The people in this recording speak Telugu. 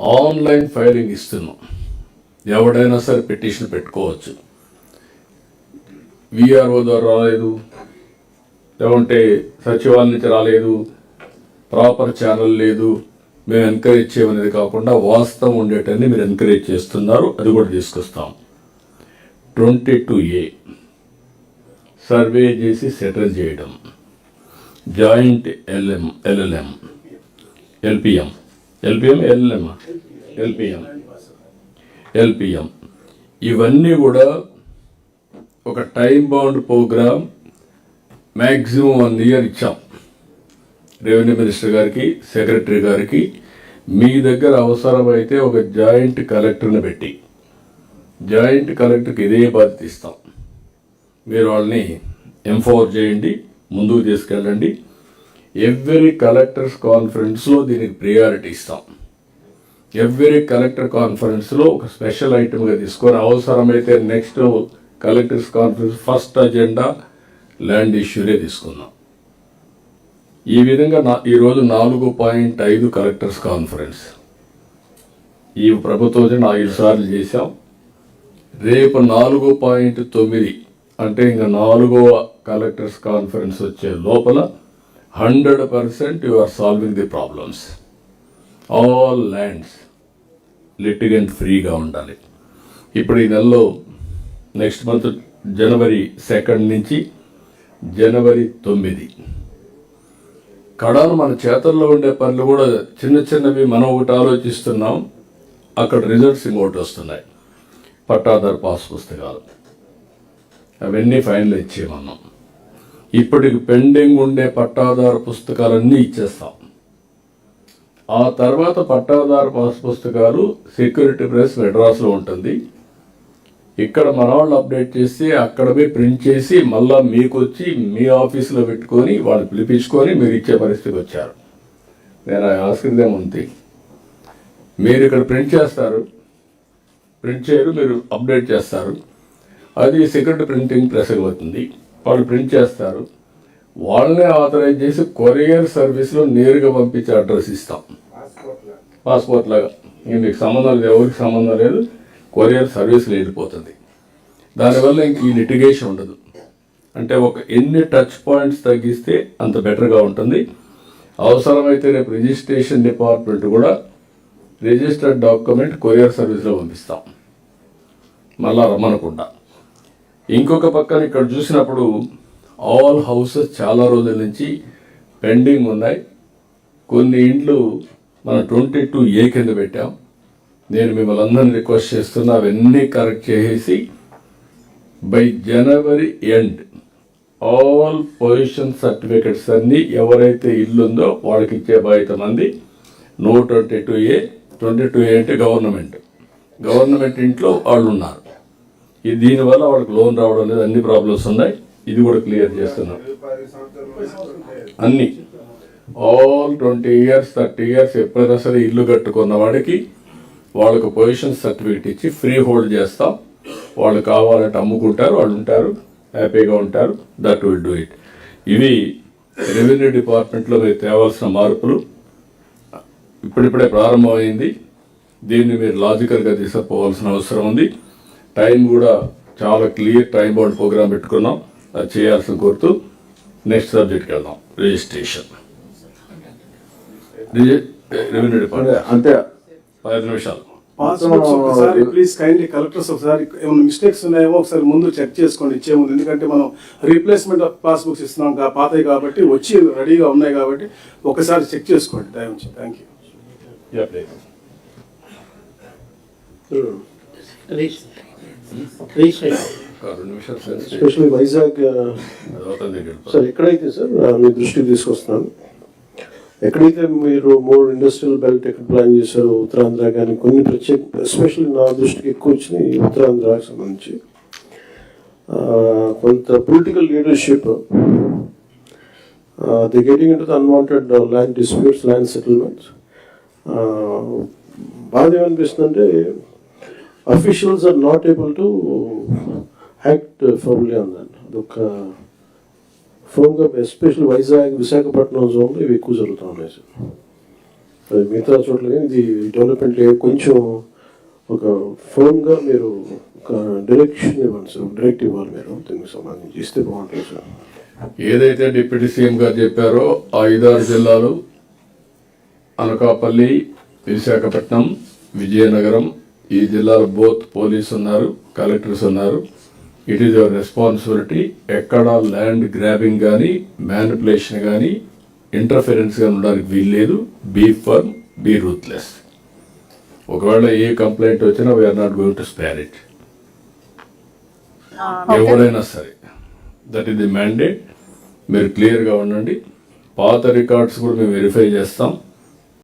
ఆన్లైన్ ఫైలింగ్ ఇస్తున్నాం. ఎవడైనా సరే పిటిషన్ పెట్టుకోవచ్చు. విఆర్ఓ ద్వారా రాలేదు. లేకుంటే సచివాలయం నుంచి రాలేదు. ప్రాపర్ ఛానల్ లేదు. మేము ఎంకరేజ్ చేయమనేది కాకుండా వాస్తవం ఉండేటన్ని మీరు ఎంకరేజ్ చేస్తున్నారు. అది కూడా తీసుకొస్తాం. Twenty two A. సర్వే చేసి సెటిల్ చేయడం. Joint LM LLM LPM. LPM LM LPM LPM. ఇవన్నీ కూడా ఒక time bound program maximum one year ఇచ్చాం. రెవెన్యూ మినిస్టర్ గారికి సెక్రటరీ గారికి. మీ దగ్గర అవసరమైతే ఒక జాయింట్ కలెక్టర్ని పెట్టి జాయింట్ కలెక్టర్కి ఇదే బాధ్యత ఇస్తాం. మీరు వాళ్ళని ఎంఫోర్ చేయండి ముందుకు తీసుకెళ్ళండి. ఎవ్రీ కలెక్టర్స్ కాన్ఫరెన్స్లో దీనికి ప్రియారిటీ ఇస్తాం. ఎవ్రీ కలెక్టర్ కాన్ఫరెన్స్లో ఒక స్పెషల్ ఐటమ్గా తీసుకొని అవసరమైతే next collectors conference first agenda land ఇష్యూనే తీసుకుందాం. ఈ విధంగా నా ఈరోజు నాలుగు పాయింట్ ఐదు కలెక్టర్స్ కాన్ఫరెన్స్. ఈ ప్రభుత్వం ఐదు సార్లు చేశాం. రేపు నాలుగు పాయింట్ తొమ్మిది అంటే ఇంకా నాలుగో కలెక్టర్స్ కాన్ఫరెన్స్ వచ్చే లోపల hundred percent you are solving the problems. All lands litigant ఫ్రీగా ఉండాలి. ఇప్పుడు ఈ నెలలో నెక్స్ట్ మంత్ జనవరి సెకండ్ నుంచి జనవరి తొమ్మిది. కడాను మన చేతల్లో ఉండే పనులు కూడా చిన్న చిన్నవి మనం ఒకటి ఆలోచిస్తున్నాం. అక్కడ రిజల్ట్స్ ఇంకోటి వస్తున్నాయి. పట్టాదారు పాస్ పుస్తకాలు. అవన్నీ ఫైనల్ ఇచ్చేయమన్నాం. ఇప్పటికి పెండింగ్ ఉండే పట్టాదారు పుస్తకాలన్నీ ఇచ్చేస్తాం. ఆ తర్వాత పట్టాదారు పాస్ పుస్తకాలు సెక్యూరిటీ ప్రెస్ మెడ్రాస్లో ఉంటుంది. ఇక్కడ మన వాళ్ళు అప్డేట్ చేసి అక్కడమే ప్రింట్ చేసి మళ్ళా మీకు వచ్చి మీ ఆఫీసులో పెట్టుకొని వాళ్ళు పిలిపించుకొని మీరు ఇచ్చే పరిస్థితికి వచ్చారు. నేను ఆస్కిందేం ఉంది మీరు ఇక్కడ ప్రింట్ చేస్తారు. ప్రింట్ చేయరు మీరు అప్డేట్ చేస్తారు. అది సెక్యూరిటీ ప్రింటింగ్ ప్రెస్ అవుతుంది వాళ్ళు ప్రింట్ చేస్తారు. వాళ్ళనే ఆథరైజ్ చేసి కొరియర్ సర్వీస్లో నేరుగా పంపించే అడ్రస్ ఇస్తాం. పాస్పోర్ట్ లాగా. ఇంక మీకు సంబంధం లేదు ఎవరికి సంబంధం లేదు కొరియర్ సర్వీస్లో వెళ్ళిపోతుంది. దానివల్ల ఇంక ఈ లిటిగేషన్ ఉండదు. అంటే ఒక ఎన్ని టచ్ పాయింట్స్ తగ్గిస్తే అంత బెటర్గా ఉంటుంది. అవసరమైతే రేపు రిజిస్ట్రేషన్ డిపార్ట్మెంట్ కూడా రిజిస్టర్డ్ డాక్యుమెంట్ కొరియర్ సర్వీస్లో పంపిస్తాం. మళ్ళా రమ్మనకుండా. ఇంకొక పక్కన ఇక్కడ చూసినప్పుడు ఆల్ హౌసెస్ చాలా రోజుల నుంచి పెండింగ్ ఉన్నాయి. కొన్ని ఇండ్లు మనం ట్వంటీ టూ ఏ కింద పెట్టాం. నేను మిమ్మల్ని అందరిని రిక్వెస్ట్ చేస్తున్నా అవన్నీ కరెక్ట్ చేసేసి by January end all position certificates అన్నీ ఎవరైతే ఇల్లు ఉందో వాళ్ళకి ఇచ్చే బాధ్యత మంది. No twenty two A twenty two A అంటే గవర్నమెంట్ గవర్నమెంట్ ఇంట్లో వాళ్ళు ఉన్నారు ఇది దీనివల్ల వాళ్ళకి లోన్ రావడం లేదు అన్ని ప్రాబ్లమ్స్ ఉన్నాయి. ఇది కూడా క్లియర్ చేస్తున్నాం. అన్ని. All twenty years thirty years ఎప్పుడైనా సరే ఇల్లు కట్టుకున్న వాడికి వాళ్ళకు పొజిషన్ సర్టిఫికేట్ ఇచ్చి ఫ్రీ హోల్డ్ చేస్తాం. వాళ్ళు కావాలంటే అమ్ముకుంటారు వాళ్ళు ఉంటారు హ్యాపీగా ఉంటారు. దట్ విల్ డూ ఇట్ ఇవి రెవెన్యూ డిపార్ట్మెంట్లో మీరు తేవాల్సిన మార్పులు. ఇప్పుడిప్పుడే ప్రారంభమైంది. దీన్ని మీరు లాజికల్గా తీసుకుపోవాల్సిన అవసరం ఉంది. టైం కూడా చాలా క్లియర్ టైం బౌండ్ ప్రోగ్రామ్ పెట్టుకున్నాం. అది చేయాల్సిన కోరుతూ నెక్స్ట్ సబ్జెక్ట్కి వెళ్దాం. రిజిస్ట్రేషన్. రిజి- రెవెన్యూ డిపార్ట్మెంట్. అంటే పది నిమిషాలు. పాస్బుక్స్ ఒకసారి ప్లీజ్ కైండ్లీ కలెక్టర్స్ ఒకసారి ఏమైనా మిస్టేక్స్ ఉన్నాయేమో ఒకసారి ముందు చెక్ చేసుకోండి. ఇచ్చే ముందు. ఎందుకంటే మనం రీప్లేస్మెంట్ ఆఫ్ పాస్బుక్స్ ఇస్తున్నాం కా- పాతవి కాబట్టి వచ్చి రెడీగా ఉన్నాయి కాబట్టి ఒకసారి చెక్ చేసుకోండి. దయచేసి thank you sir. Especially Vizag. Sir ఎక్కడైతే సార్ మీ దృష్టికి తీసుకొస్తున్నాను. ఎక్కడైతే మీరు మోర్ ఇండస్ట్రియల్ బెల్ట్ ఎక్కడ ప్లాన్ చేశారో ఉత్తరాంధ్ర కానీ కొన్ని ప్రత్యేక ఎస్పెషల్లీ నా దృష్టికి ఎక్కువ వచ్చినాయి ఉత్తరాంధ్రకు సంబంధించి. ఆ, కొంత political leadership the getting in to the unwanted land disputes land settlements బాధ ఏమనిపిస్తుందంటే officials are not able to act firmly on దాన్ని అదొక ఫర్మ్గా ఎస్పెషల్ వైజాగ్ విశాఖపట్నం జోన్లో ఇవి ఎక్కువ జరుగుతూ ఉన్నాయి సార్ అది మిగతా చోట్ల ఇది డెవలప్మెంట్ కొంచెం ఒక ఫర్మ్గా మీరు ఒక డైరెక్షన్ ఇవ్వండి సార్. డైరెక్ట్ ఇవ్వాలి మీరు. దీనికి సంబంధించి ఇస్తే బాగుంటుంది సార్. ఏదైతే డిప్యూటీ సీఎం గారు చెప్పారో ఆ ఐదారు జిల్లాలు అనకాపల్లి విశాఖపట్నం విజయనగరం ఈ జిల్లాలో బోత్ పోలీస్ ఉన్నారు కలెక్టర్స్ ఉన్నారు. ఇట్ ఈస్ యువర్ రెస్పాన్సిబిలిటీ ఎక్కడ ల్యాండ్ గ్రాబింగ్ కానీ మ్యానిపులేషన్ కానీ ఇంటర్ఫరెన్స్ కానీ ఉండడానికి వీల్లేదు. బీ ఫర్మ్ బీ రూత్లెస్ ఒకవేళ ఏ కంప్లైంట్ వచ్చినా we are not going to spare it ఎవరైనా సరే దట్ ఈస్ ది మ్యాండేట్ మీరు క్లియర్గా ఉండండి. పాత రికార్డ్స్ కూడా మేము వెరిఫై చేస్తాం.